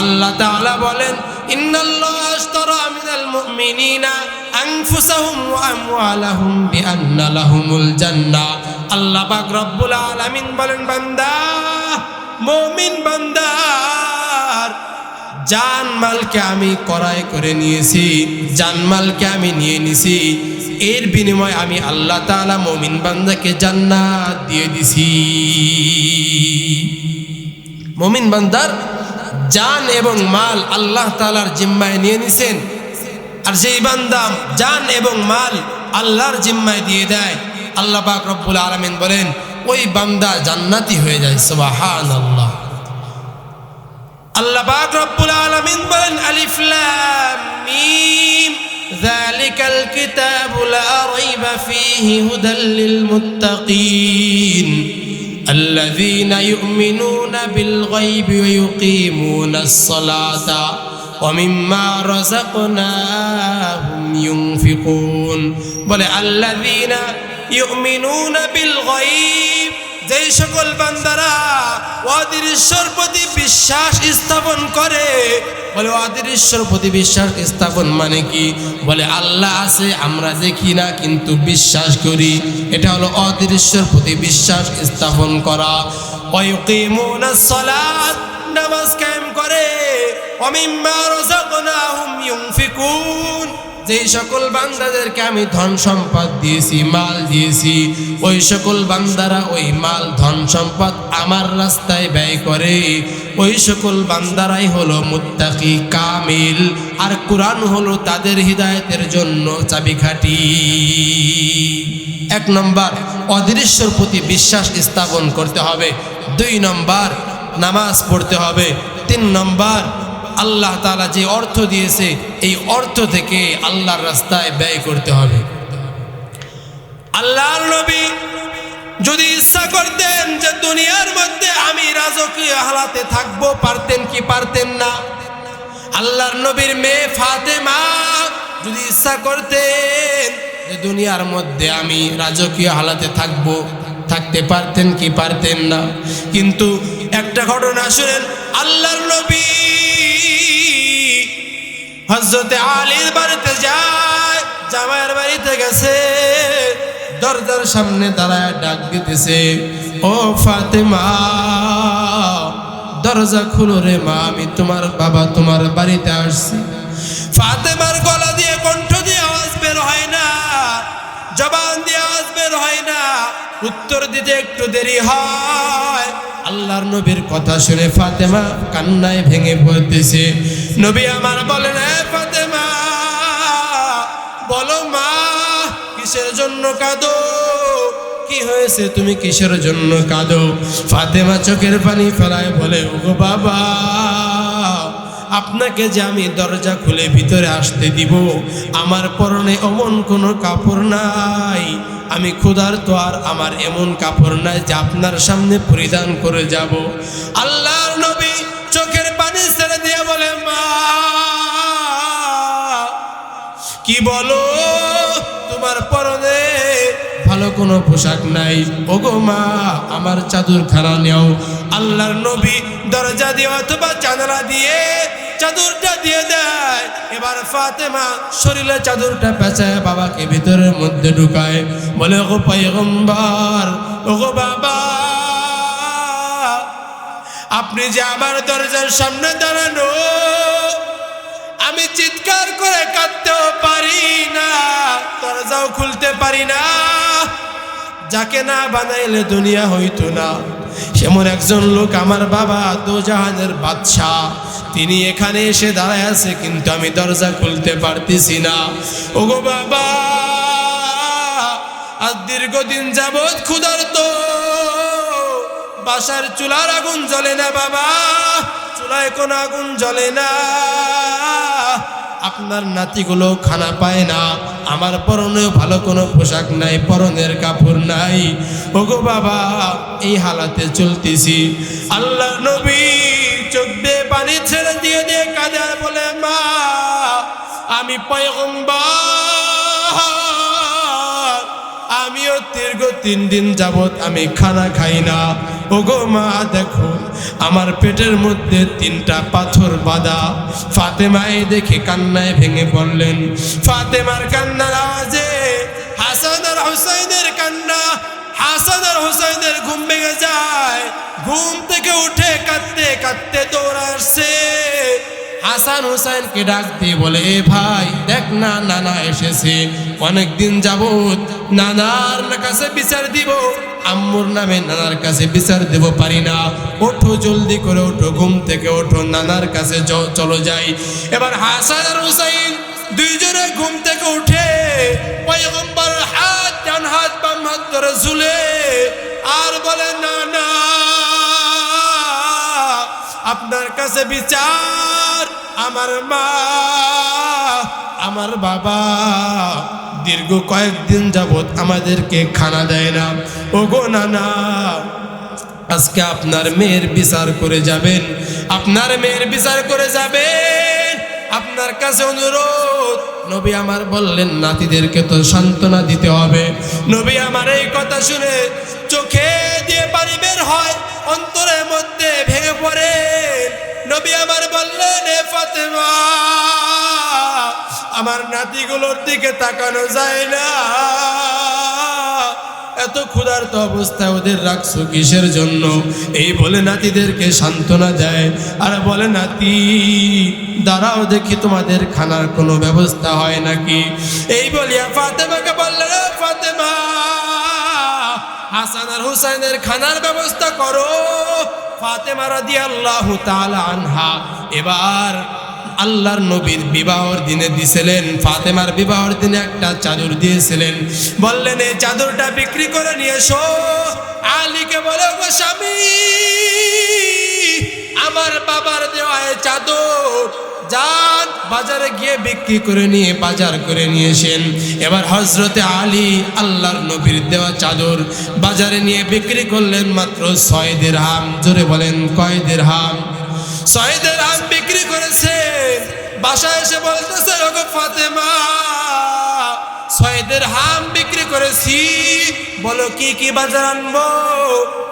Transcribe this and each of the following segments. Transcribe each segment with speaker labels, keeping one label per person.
Speaker 1: আল্লাহ তাআলা বলেন, ইন্নাল্লাহ আশতারা মিনাল মুমিনিনা আনফুসাহুম ওয়া আমওয়ালাহুম বিআন্না লাহুমুল জান্নাহ আল্লাহ পাক রব্বুল আলামিন বলেন, বান্দা, মুমিন বান্দার জান মালকে আমি করাই করে নিয়েছি, জান মালকে আমি নিয়ে নিছি। এর বিনিময়ে আমি আল্লাহ তাআলা মুমিন বান্দাকে জান্নাত দিয়ে দিছি। মুমিন বান্দার জান এবং মাল আল্লাহ তাআলার জিম্মায় নিয়ে নিছেন। আর যেই বান্দা জান এবং মাল আল্লাহর জিম্মায় দিয়ে দেয়, আল্লাহ পাক রব্বুল আলামিন বলেন, ওই বান্দা জান্নাতি হয়ে যায়, সুবহানাল্লাহ। আল্লাহ পাক রব্বুল আলামিন বলেন, আলিফ লাম মিম, যালিকাল কিতাবু লা রাইবা ফীহি হুদাল লিল মুত্তাকিন। الذين يؤمنون بالغيب ويقيمون الصلاة ومما رزقناهم ينفقون. بل الذين يؤمنون بالغيب যেই সকল বান্দারা অদৃশ্যর প্রতি বিশ্বাস স্থাপন করে, বলে অদৃশ্যর প্রতি বিশ্বাস স্থাপন মানে কি? বলে আল্লাহ আছে, আমরা দেখি না, কিন্তু বিশ্বাস করি। এটা হলো অদৃশ্যর প্রতি বিশ্বাস স্থাপন করা। নামাজ কায়েম করে ওমিম্মা রাযাকনাহুম ইউনফিকুন। যেই সকল বান্দাদেরকে আমি ধন সম্পদ দিয়েছি, মাল দিয়েছি, ওই সকল বান্দারা ওই মাল, ধন সম্পদ আমার রাস্তায় ব্যয় করে। ওই সকল বান্দারাই হলো মুত্তাকি, কামিল, আর কোরআন হলো তাদের হৃদায়তের জন্য চাবিকাঠি। এক নম্বর, অদৃশ্যর প্রতি বিশ্বাস স্থাপন করতে হবে। দুই নম্বর, নামাজ পড়তে হবে। তিন নম্বর আল্লাহ তালা যে অর্থ দিয়েছে, এই অর্থ থেকে আল্লাহর রাস্তায় ব্যয় করতে হবে। আল্লাহর নবী যদি ইচ্ছা করতেন যে দুনিয়ার মধ্যে আমি রাজকীয় হালাতে থাকব, পারতেন কি পারতেন না? আল্লাহর নবীর মেয়ে ফাতেমা যদি ইচ্ছা করতেন যে দুনিয়ার মধ্যে আমি রাজকীয় হালাতে থাকব, থাকতে পারতেন কি পারতেন না? কিন্তু একটা ঘটনা শুনেন, আল্লাহর নবী হজরতে আলীর বাড়িতে যায়, জামাইয়ের বাড়িতে গেছে, দরজার সামনে দাঁড়ায় ডাক দিতেছে, ও ফাতেমা, দরজা খুলো রে মা, আমি তোমার বাবা তোমার বাড়িতে আসছি। ফাতেমার গলা দিয়ে কণ্ঠ দিয়ে আওয়াজ বের হয় না, জবান দিয়ে আওয়াজ বের হয় না, উত্তর দিতে একটু দেরি হয়। আল্লাহর নবীর কথা শুনে ফাতেমা কান্নায় ভেঙে পড়তেছে। নবী আমার বলেন, "এ ফাতেমা, বলো মা, কিসের জন্য কাঁদো? কি হয়েছে? তুমি কিসের জন্য কাঁদো? ফাতেমা চোখের পানি ফেলায় বলে, ওগো বাবা আপনাকে যে আমি দরজা খুলে ভিতরে আসতে দিব, আমার পরনে অমন কোনো কাপড় নাই। আমি ক্ষুধার তো আর আমার এমন কাপড় নাই যে আপনার সামনে পরিধান করে যাব। আল্লাহর নবী চোখের পানি ছেড়ে দিয়ে বলে, মা, কি বলো? তোমার পরনে ভালো কোনো পোশাক নাই। ওগো মা, আমার চাদর খানা নেও। আল্লাহর নবী দরজা দিয়ে অথবা চাদরা দিয়ে চাদরটা দিয়ে দেয়। এবার ফাতেমা শরীরে চাদরটা পেঁচায় বাবাকে ভিতরের মধ্যে ঢুকায়। বলে, ওগো পয়গম্বর, ওগো বাবা, আপনি যে আমার দরজার সামনে দাঁড়ানো, আমি চিৎকার করে কাঁদতেও পারি না, দরজাও খুলতে পারি না। যাকে না বানাইলে দুনিয়া হইতো না। সেমন একজন লোক আমার বাবা, দোজাহানের বাদশাহ। তিনি এখানে এসে দাঁড়ায় আছে, কিন্তু আমি দরজা খুলতে পারতেছি না। ওগো বাবা, আজ দীর্ঘদিন যাবৎ ক্ষুধার্ত। বাসার চুলার আগুন জ্বলে না বাবা, চুলায় কোনো আগুন জ্বলে না। আপনার নাতিগুলো খানা পায় না, আমার পরনেও ভালো কোনো পোশাক নাই, পরনের কাপড় নাই। ওগো বাবা, এই হালাতে চলতেছি। আল্লাহ নবী আমি পয়গম্বর আমিও দীর্ঘ তিন দিন যাবৎ আমি খানা খাই না। ওগো মা, দেখো, আমার পেটের মধ্যে তিনটা পাথর বাঁধা। ফাতেমায় দেখে কান্নায় ভেঙে পড়লেন। ফাতেমার কান্নার আওয়াজে হাসান আর হুসাইনের কান্না হাসান আর হুসাইনের ঘুম ভেঙে যায়। ঘুম থেকে উঠে কাঁদতে কাঁদতে দৌড় আসছে। হাসান হুসাইনকে ডাক দিয়ে বলে, এ ভাই, দেখ না, নানা এসেছে। অনেকদিন যাবত নানার কাছে বিচার দিব। আম্মুর নামে নানার কাছে বিচার দেব পারি না। ওঠো, জলদি করে ওঠো, ঘুম থেকে ওঠো, নানার কাছে চলো যাই। এবার হাসান আর হুসাইন দুইজনে ঘুম থেকে উঠে পয়গম্বর হাত, ডান হাত, বাম হাত ধরে ঝুলে আর বলে, না না, আপনার কাছে বিচার আমার মা, আমার বাবা, দীর্ঘ কয়েকদিন যাবত আমাদেরকে খানা দেয় না। ও গো নানা, আজকে আপনার মেয়ের বিচার করে যাবেন। আপনার মেয়ের বিচার করে যাবেন। আপনার কাছে অনুরোধ, নবী আমার বললেন, নাতিদেরকে তো সান্ত্বনা দিতে হবে। নবী আমার এই কথা শুনে চোখে দিয়ে পানি বের হয়, অন্তরের মধ্যে ফাতেমা, আমার নাতিগুলোর দিকে তাকানো যায় না। এত ক্ষুধার্ত অবস্থায় ওদের রাখছো কিসের জন্য? এই বলে নাতিদেরকে সান্ত্বনা দেয়। আর বলে, নাতি, দাঁড়াও দেখি তোমাদের খানার কোনো ব্যবস্থা হয় নাকি? এই বলিয়া ফাতেমাকে বললেন ফাতেমা হাসান আর হুসাইনের খানার ব্যবস্থা করো। ফাতেমা রাদিয়াল্লাহু তাআলা আনহা। এবার আল্লাহর নবীর বিবাহর দিনে দিছিলেন, ফাতেমার বিবাহর দিনে একটা চাদর দিয়েছিলেন। বললেন, এই চাদরটা বিক্রি করে নিয়ে এসো। আলীকে বলে গো স্বামী, আমার বাবার দেওয়া চাদর যান বাজারে গিয়ে বিক্রি করে নিয়ে, বাজার করে নিয়েছেন। এবার হজরতে আলী আল্লাহর নবীর দেওয়া চাদর বাজারে নিয়ে বিক্রি করলেন মাত্র ছয় হাম জোরে বলেন, কয় হাম ছয়দের হাম বিক্রি করেছে। বাসায় এসে বলতেছে ফাতেমা ছয়দের হাম বিক্রি করেছি। বলো, কি কি বাজার আনব?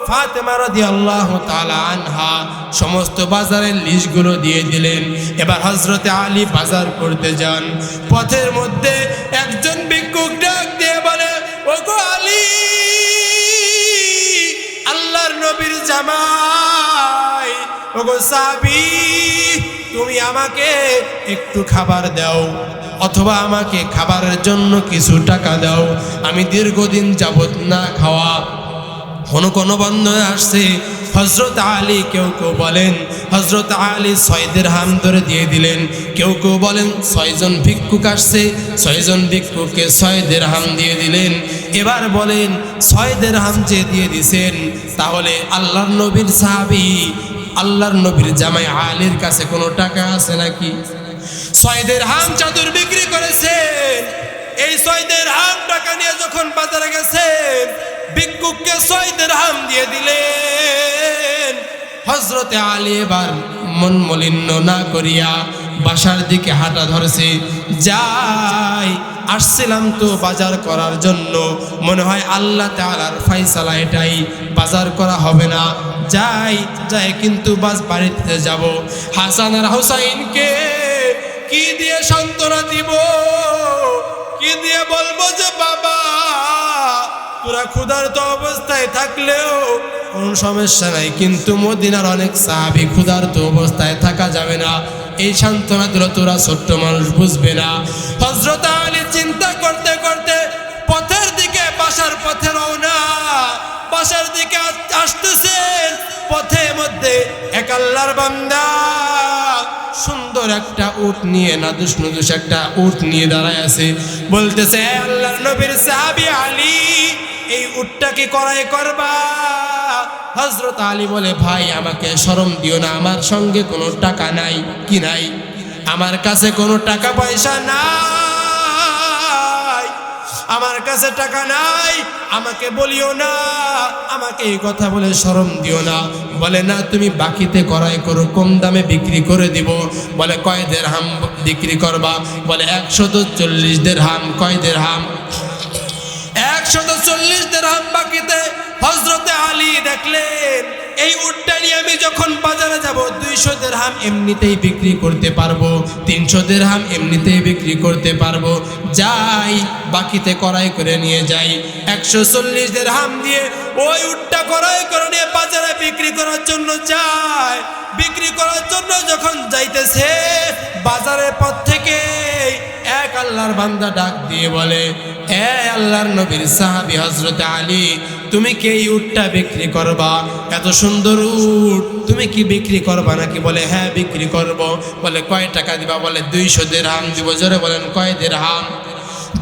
Speaker 1: ফাতেমা রাদি আল্লাহ আনহা সমস্ত বাজারের লিস্টগুলো দিয়ে দিলেন। এবার হজরতে আলী বাজার করতে যান। পথের মধ্যে একজন ভিক্ষুক ডাক দিয়ে বলে, ওগো আলী, আল্লাহর নবীর জামাই, ওগো সাবি তুমি আমাকে একটু খাবার দাও, অথবা আমাকে খাবারের জন্য কিছু টাকা দাও। আমি দীর্ঘদিন যাবত না খাওয়া। কোনো কোনো বন্ধ আসছে হজরত আলী কেউ কেউ বলেন হজরত আলী ছয়দের হাম ধরে দিয়ে দিলেন। কেউ কেউ বলেন, ছয়জন ভিক্ষুক আসছে, ছয়জন ভিক্ষুককে ছয়দের হাম দিয়ে দিলেন। এবার বলেন, ছয়দের হাম যে দিয়ে দিছেন, তাহলে আল্লাহ নবীর সাহাবি আল্লাহর নবীর জামাই আলীর কাছে কোনো টাকা আছে নাকি? ছয়দের হাম চাদর বিক্রি করেছেন এই সয়দের হাম টাকা নিয়ে যখন বাজারে গেছেন ভিক্ষুককে ছয়দের হাম দিয়ে দিলেন। হজরতে আলী এবার মন মলিন্য না করিয়া বাসার দিকে হাঁটা ধরেছে। যাই, আসছিলাম তো বাজার করার জন্য। মনে হয় আল্লাহ তালার ফাইসালা এটাই। বাজার করা হবে না। যাই যাই, কিন্তু বাস বাড়িতে যাব। হাসান আর হুসাইনকে কি দিয়ে সান্ত্বনা দিব? কি দিয়ে বলব যে, বাবা, তোরা ক্ষুধার্ত অবস্থায় থাকলেও কোনো সমস্যা নাই, কিন্তু মদিনার অনেক সাহাবি ক্ষুধার্ত অবস্থায় থাকা যাবে না। এই সান্ত্বনা দিল তোরা ছোট্ট মানুষ, বুঝবে না? হজরত আলী চিন্তা করতে করতে পথের দিকে, বাসার পথে রওনা। বাসার দিকে আস- আসতেছেন পথে মধ্যে এক আল্লাহর বান্দা। সুন্দর একটা উট নিয়ে, নাদুস নুদুস একটা উট নিয়ে দাঁড়ায় আছে। বলতেছে "এ আল্লাহর নবীর সাহাবী আলী এই উটটাকে করাই করবা? হজরত আলী বলে, ভাই, আমাকে শরম দিও না, আমার সঙ্গে কোনো টাকা নাই, কি নাই? আমার কাছে কোনো টাকা পয়সা নাই, আমার কাছে টাকা নাই, আমাকে বলিও না, আমাকে এই কথা বলে শরম দিও না। বলে, না, তুমি বাকিতে করাই করো, কম দামে বিক্রি করে দিব। বলে কয়দের হাম বিক্রি করবা? বলে, একশত চল্লিশ দের হাম কয়দের হাম একশত চল্লিশ দেড়হাম বাকিতে হজরতে আলী দেখলেন, এই উটটা নিয়ে আমি যখন বাজারে যাব, দুইশো দেড়হাম এমনিতেই বিক্রি করতে পারব, তিনশো দেড়হাম এমনিতেই বিক্রি করতে পারব। যাই, বাকিতে কড়াই করে নিয়ে যাই। একশো চল্লিশ দেড়হাম দিয়ে ওই উটটা কড়াই করে নিয়ে বাজারে বিক্রি করার জন্য যায়। বিক্রি করার জন্য যখন যাইতেছে, বাজারের পর থেকে এক আল্লাহর বান্দা ডাক দিয়ে বলে এ আল্লাহর নবীর সাহাবি হজরত আলী, তুমি কি এই উটটা বিক্রি করবা? এত সুন্দর উট, তুমি কি বিক্রি করবা নাকি বলে হ্যাঁ বিক্রি করব। বলে, কয় টাকা দিবা? বলে, দুইশো দের হাম দিব। জোরে বলেন, কয় দের হাম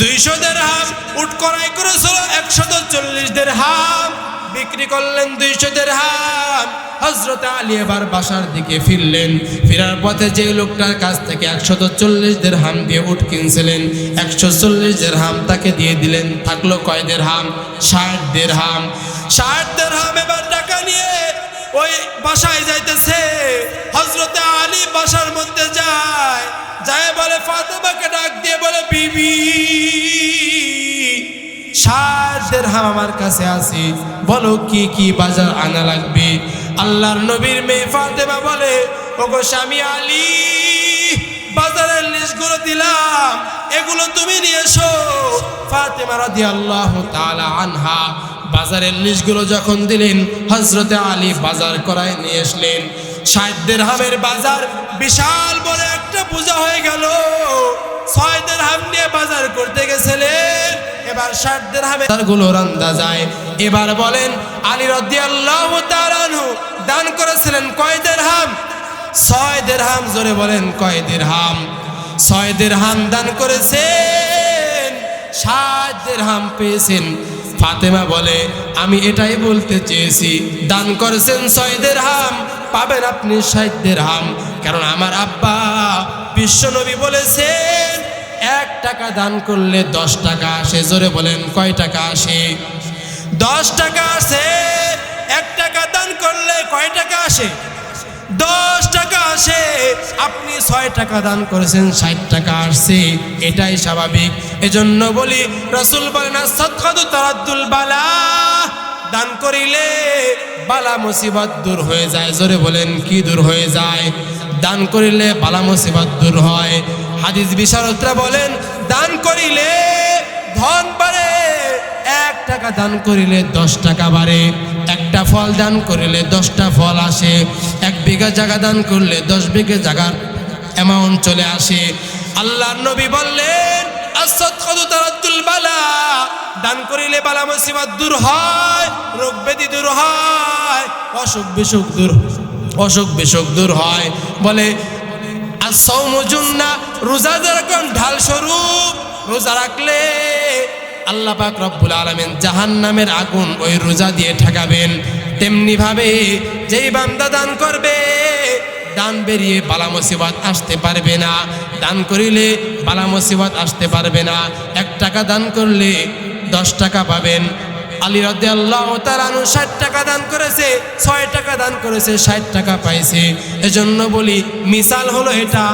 Speaker 1: দুইশো দের হাম উট করাই করেছিল একশো চল্লিশ দের হাম বিক্রি করলেন দুইশো হাম হজরত আলী এবার বাসার দিকে ফিরলেন। ফেরার পথে যে লোকটার কাছ থেকে একশত চল্লিশ দের হাম দিয়ে উঠ কিনছিলেন একশো চল্লিশ দের হাম তাকে দিয়ে দিলেন। থাকল কয় দের হাম ষাট দের হাম ষাট দের হাম এবার টাকা নিয়ে ওই বাসায় যাইতেছে। হজরতে আলী বাসার মধ্যে যায় যায় বলে, ফাতেমাকে ডাক ষাট আমার কাছে আছে। বলো কি কি বাজার আনা লাগবে? আল্লাহর নবীর মেয়ে ফাতেমা বলে, ওগো স্বামী আলী, বাজারের লিস্টগুলো দিলাম, এগুলো তুমি নিয়ে এসো। ফাতেমা রাদি আল্লাহ তালা আনহা বাজারের লিস্টগুলো যখন দিলেন হজরতে আলী বাজার করায় নিয়ে আসলেন। ষাট দেড়হামের বাজার বিশাল বড় একটা পূজা হয়ে গেল। ছয় দেড়হাম নিয়ে বাজার করতে গেছিলেন। এবার ষাট দেড়হামে গুলো রান্দা যায় এবার বলেন, আলী রদ্দি আল্লাহ দান করেছিলেন কয় দেড়হাম? ছয় দেড়হাম, জোরে বলেন, কয় দেড়হাম? ছয় দেড়হাম দান করেছেন, ষাট দেড়হাম পেয়েছেন। ফাতেমা বলে, আমি এটাই বলতে চেয়েছি, দান করেছেন ছয় দেড়হাম, পাবেন আপনি ষাট দেড়হাম। কারণ আমার আব্বা বিশ্বনবী বলেছেন এক টাকা দান করলে দশ টাকা আসে। জোরে বলেন, কয় টাকা আসে? দশ টাকা আসে, এক টাকা দান করলে কয় টাকা আসে? দশ টাকা আসে, আপনি ছয় টাকা দান করেছেন, ষাট টাকা আসছে। এটাই স্বাভাবিক। এজন্য বলি, রসুল বলেন বালা। দান করিলে বালা মুসিবত দূর হয়ে যায়। জোরে বলেন, কি দূর হয়ে যায়? দান করিলে বালা মুসিবত দূর হয়। হাদিস বিশারদরা বলেন, দান করিলে ধন বাড়ে, এক টাকা দান করিলে দশ টাকা বাড়ে। একটা ফল দান করিলে দশটা ফল আসে, এক বিঘা জায়গা দান করলে দশ বিঘা জায়গার অ্যামাউন্ট চলে আসে। আল্লাহর নবী বললেন বালা, দান করিলে বালা মুসিবত দূর হয়, রোগ ব্যাধি দূর হয়, অসুখ বিসুখ দূর, অসুখ বিসুখ দূর হয়। বলে সৌমজুন্না রোজা যেরকম ঢাল স্বরূপ রোজা রাখলে আল্লাহ পাক রব্বুল আলমেন জাহান নামের আগুন ওই রোজা দিয়ে ঠেকাবেন। তেমনি ভাবে যেই বান্দা দান করবে, দান বেরিয়ে বালা মুসিবত আসতে পারবে না। দান করিলে বালা মুসিবত আসতে পারবে না। এক টাকা দান করলে দশ টাকা পাবেন। আলী রদ্দে আল্লাহ তারানু ষাট টাকা দান করেছে, ছয় টাকা দান করেছে, ষাট টাকা পাইছে। এজন্য বলি, মিসাল হলো এটা,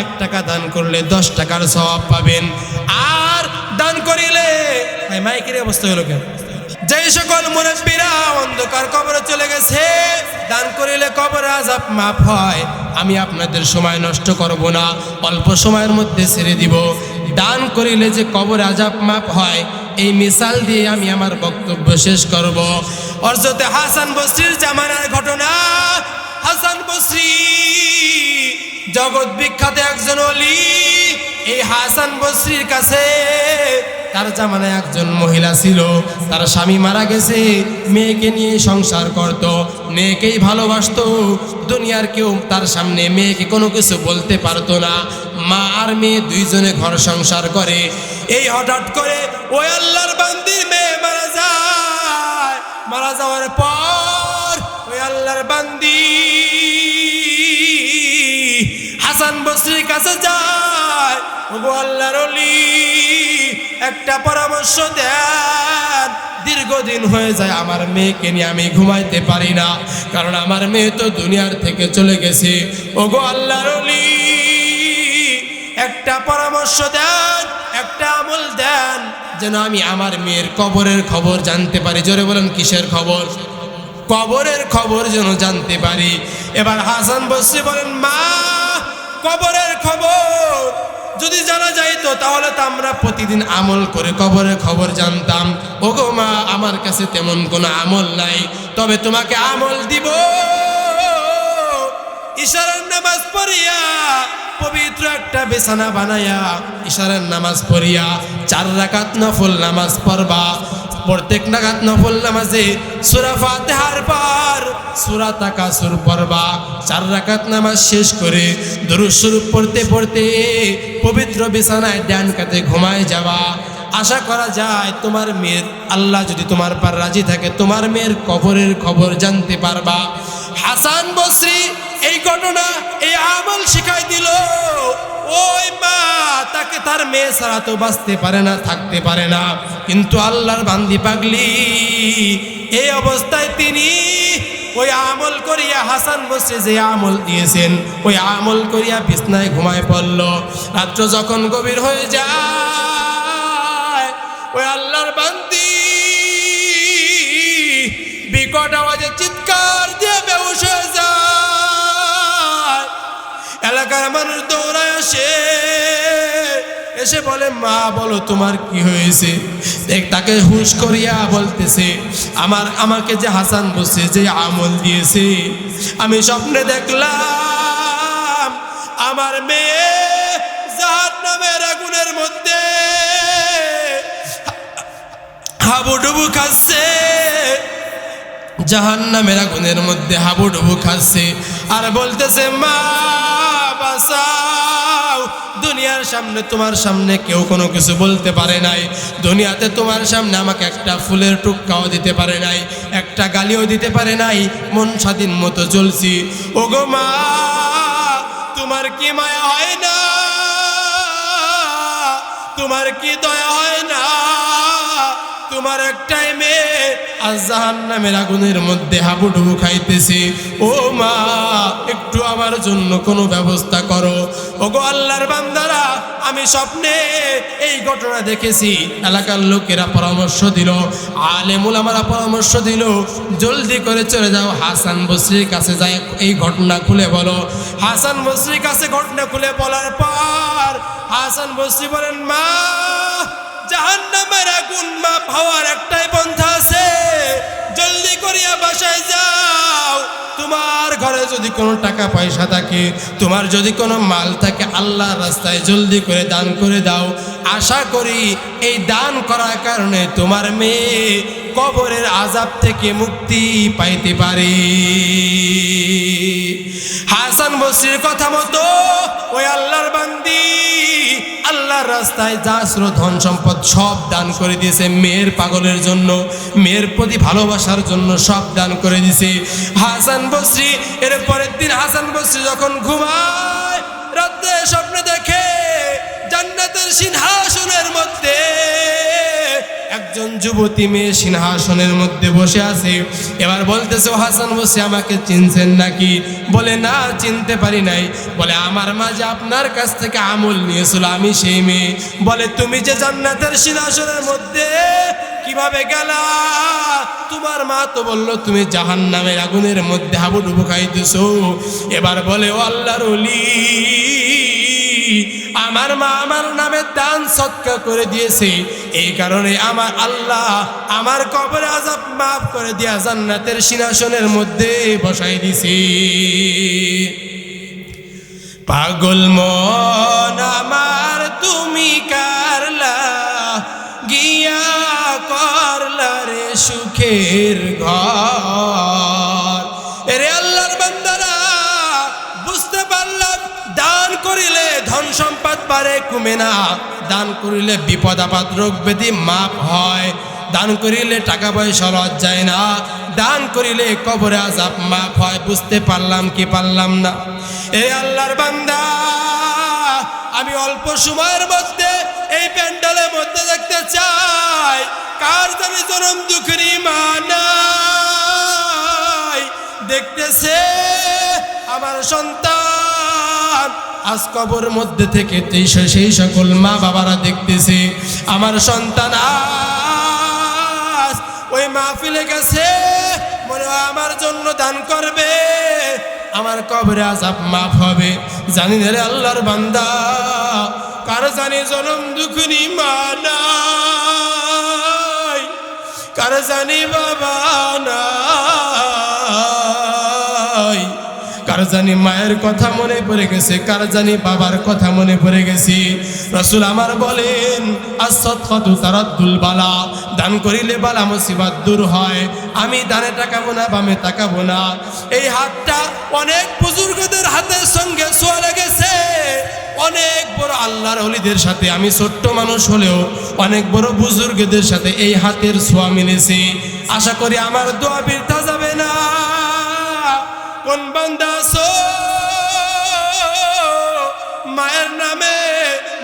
Speaker 1: এক টাকা দান করলে দশ টাকার সব পাবেন। আর দান করিলে মাইকের অবস্থা হলো কেন? যেই সকল মুরব্বীরা অন্ধকার কবরে চলে গেছে, দান করিলে কবর আজাব মাফ হয়। আমি আপনাদের সময় নষ্ট করব না, অল্প সময়ের মধ্যে ছেড়ে দিব। দান করিলে যে কবর আজাব মাপ হয় এই মিসাল দিয়ে আমি আমার বক্তব্য শেষ করব। অর্জতে হাসান বস্রির জামানার ঘটনা। হাসান বস্রি, জগৎ বিখ্যাত একজন অলি এই হাসান বস্রির কাছে তার জামানায় একজন মহিলা ছিল। তার স্বামী মারা গেছে। মেয়েকে নিয়ে সংসার করত। মেয়েকেই ভালোবাসতো। দুনিয়ার কেউ তার সামনে মেয়েকে কোনো কিছু বলতে পারতো না। মা আর মেয়ে দুইজনে ঘর সংসার করে। এই হঠাৎ করে ওই আল্লাহর বান্দির মেয়ে মারা যায়। মারা যাওয়ার পর ওই আল্লাহর বান্দি হাসান বসরির কাছে যায়। ওগো আল্লাহর একটা পরামর্শ দেন। দীর্ঘদিন হয়ে যায় আমার মেয়েকে নিয়ে আমি ঘুমাইতে পারি না, কারণ আমার মেয়ে তো দুনিয়ার থেকে চলে গেছে। ওগো আল্লাহর একটা পরামর্শ দেন। একটা আমল দেন। যেন আমি আমার মেয়ের কবরের খবর জানতে পারি। জোরে বলেন কিসের খবর? কবরের খবর যেন জানতে পারি। এবার হাসান বসরি বলেন মা কবরের খবর। যদি জানা যাইতো তাহলে তো আমরা প্রতিদিন আমল করে কবরের খবর জানতাম। ওগো মা আমার কাছে তেমন কোনো আমল নাই। তবে তোমাকে আমল দিব। ইশারার নামাজ পড়িয়া পবিত্র একটা বিছানা বানায়া ইশারার নামাজ পড়িয়া চার রাকাত নফল নামাজ পড়বা। প্রত্যেক নাগাত নফল নামাজে সুরা ফাতেহার পার সুরা তাকা তাকাসুর পড়বা। চার রাকাত নামাজ শেষ করে দরুদ শরীফ পড়তে পড়তে পবিত্র বিছানায় ডান কাতে ঘুমায় যাওয়া আশা করা যায় তোমার মেয়ের আল্লাহ যদি তোমার পার রাজি থাকে, তোমার মেয়ের কবরের খবর জানতে পারবা। হাসান বসরি, এই ঘটনা, এই আমল শিখাই দিল। ওই মা তাকে তার মেয়ে ছাড়া তো বাঁচতে পারে না, থাকতে পারে না। কিন্তু আল্লাহর বান্দি পাগলি, এই অবস্থায় তিনি ওই আমল করিয়া হাসান বসে যে আমল দিয়েছেন, ওই আমল করিয়া বিছনায় ঘুমায় পড়ল। রাত্র যখন গভীর হয়ে যায়, ওই আল্লাহর বান্দি বিকট এলাকার মানুষ দৌড়ায় আসে। এসে বলে, মা, বলো তোমার কি হয়েছে? দেখ, তাকে হুশ করিয়া বলতেছে, আমার, আমাকে যে হাসান বসে যে আমল দিয়েছে, আমি স্বপ্নে দেখলাম আমার মেয়ে জাহার নামের আগুনের মধ্যে হাবুডুবু খাচ্ছে। জাহান্নামের আগুনের মধ্যে হাবুডুবু খাচ্ছে। আর বলতেছে, মা বাঁচাও। দুনিয়ার সামনে, তোমার সামনে কেউ কোনো কিছু বলতে পারে নাই। দুনিয়াতে তোমার সামনে আমাকে একটা ফুলের টুক্কাও দিতে পারে নাই, একটা গালিও দিতে পারে নাই, মন স্বাধীন মতো চলছি ওগো মা, তোমার কি মায়া হয় না? তোমার কি দয়া হয় না? তোমার একটাই মেয়ে আজ জাহান্নামের আগুনের মধ্যে হাবুডুবু খাইতেছে। ও মা, একটু আমার জন্য কোনো ব্যবস্থা করো। ওগো আল্লাহর বান্দারা, আমি স্বপ্নে এই ঘটনা দেখেছি। এলাকার লোকেরা পরামর্শ দিল, আলেমুল আমারা পরামর্শ দিল, জলদি করে চলে যাও, হাসান বসরির কাছে যাই, এই ঘটনা খুলে বলো। হাসান বসরির কাছে ঘটনা খুলে বলার পর, হাসান বসরি বলেন, মা জাহান্নামের আগুন মাপ হওয়ার একটাই পন্থা আছে। জলদি করিয়া বাসায় যাও। তোমার ঘরে যদি কোনো টাকা পয়সা থাকে, তোমার যদি কোনো মাল থাকে আল্লাহ রাস্তায় জলদি করে দান করে দাও। আশা করি এই দান করার কারণে তোমার মেয়ে কবরের আজাব থেকে মুক্তি পাইতে পারে। হাসান বসির কথা মতো, ওই আল্লাহর বান্দি আল্লাহর রাস্তায় যা ধন সম্পদ সব দান করে দিয়েছে। মেয়ের পাগলের জন্য, মেয়ের প্রতি ভালোবাসার জন্য সব দান করে দিয়েছে। হাসান বসরি, এর পরের দিন হাসান বসরি যখন ঘুমায়, রাত্রে স্বপ্নে দেখে জান্নাতের সিংহাসনের মধ্যে একজন যুবতী মেয়ে সিংহাসনের মধ্যে বসে আছে। এবার বলতেছে, "ও হাসান বসে আমাকে চিনছেন নাকি? বলে, না, চিনতে পারি নাই। বলে, আমার মাঝে আপনার কাছ থেকে আমল নিয়েছিল, আমি সেই মেয়ে। বলে, তুমি যে জান্নাতের সিংহাসনের মধ্যে কীভাবে গেলা? তোমার মা তো বলল, তুমি জাহান নামের আগুনের মধ্যে হাবুডুবু খাইতেছো। এবার বলে, ও আল্লাহর আমার মা আমার নামে দান সৎকা করে দিয়েছে। এই কারণে আমার আল্লাহ আমার কবরে আজাব মাফ করে দিয়া জান্নাতের সিংহাসনের মধ্যে বসাই দিছি পাগল মন আমার, তুমি কারলা, গিয়া করলা রে সুখের ঘর। পারে কমে না। দান করিলে বিপদ, আপদ, রোগ ব্যাধি মাপ হয়। দান করিলে টাকা পয়সা লজ যায় না। দান করিলে কবরে আজাব মাপ হয়। বুঝতে পারলাম কি পারলাম না। এ আল্লাহর বান্দা, আমি অল্প সময়ের মধ্যে এই প্যান্ডেলের মধ্যে দেখতে চাই। কার জানি জনম দুঃখের মানাই দেখতেছে আমার সন্তান আজ কবর মধ্যে থেকে সেই সকল মা বাবারা দেখতেছে, আমার সন্তান আজ ওই মাহফিলে গেছে মনে আমার জন্য দান করবে, আমার কবরে আজাব মাফ হবে। জানি না রে আল্লাহর বান্দা, কার জানি জনম দুখুনি মানা কার জানি বাবা নাই। কার জানি মায়ের কথা মনে পড়ে গেছে? কার জানি বাবার কথা মনে পড়ে গেছে? রসুল আমার বলেন আসত কত তারাদ্দুল বালা। দান করিলে বালা মুসিবত দূর হয়। আমি দানে টাকাবো না, বামে তাকাবো না। এই হাতটা অনেক বুজুর্গদের হাতের সঙ্গে সোয়া লেগেছে। অনেক বড় আল্লাহর হলিদের সাথে আমি ছোট্ট মানুষ হলেও অনেক বড় বুজুর্গদের সাথে এই হাতের ছোঁয়া মিলেছে। আশা করি আমার দোয়া বৃদ্ধা যাবে না। কোন বান্দা? মায়ের নামে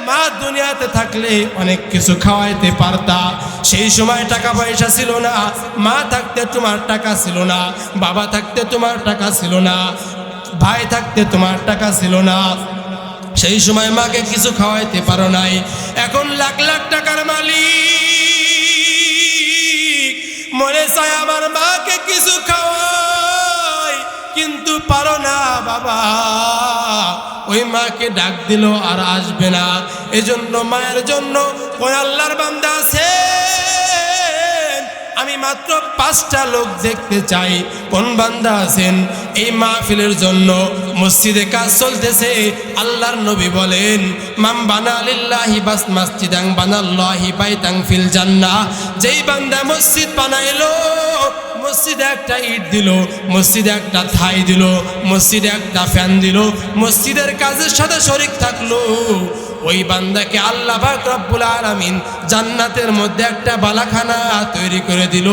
Speaker 1: মা দুনিয়াতে থাকলে অনেক কিছু খাওয়াইতে পারতা। সেই সময় টাকা পয়সা ছিল না, মা থাকতে তোমার টাকা ছিল না, বাবা থাকতে তোমার টাকা ছিল না, ভাই থাকতে তোমার টাকা ছিল না। সেই সময় মাকে কিছু খাওয়াইতে পারো নাই। এখন লাখ লাখ টাকার মালিক মনে চায় আমার মাকে কিছু খাওয়াই কিন্তু পারো না, বাবা। ওই মাকে ডাক দিল, আর আসবে না। এজন্য, মায়ের জন্য ওই আল্লাহর বান্দা আছে আমি মাত্র পাঁচটা লোক দেখতে চাই। কোন বান্দা আছেন? এই মাহফিলের জন্য মসজিদে কাজ চলতেছে, আল্লাহর নবী বলেন মাম বানা লিল্লাহি বাস মাসজিদাং বানাল্লাহি বাইতাং ফিল জান্নাহ। যেই বান্দা মসজিদ বানাইলো মসজিদে একটা ইট দিল, মসজিদে একটা থাই দিল, মসজিদে একটা ফ্যান দিল, মসজিদের কাজের সাথে শরিক থাকল। ওই বান্দাকে আল্লাহ পাক রব্বুল আলামিন জান্নাতের মধ্যে একটা বালাখানা তৈরি করে দিল।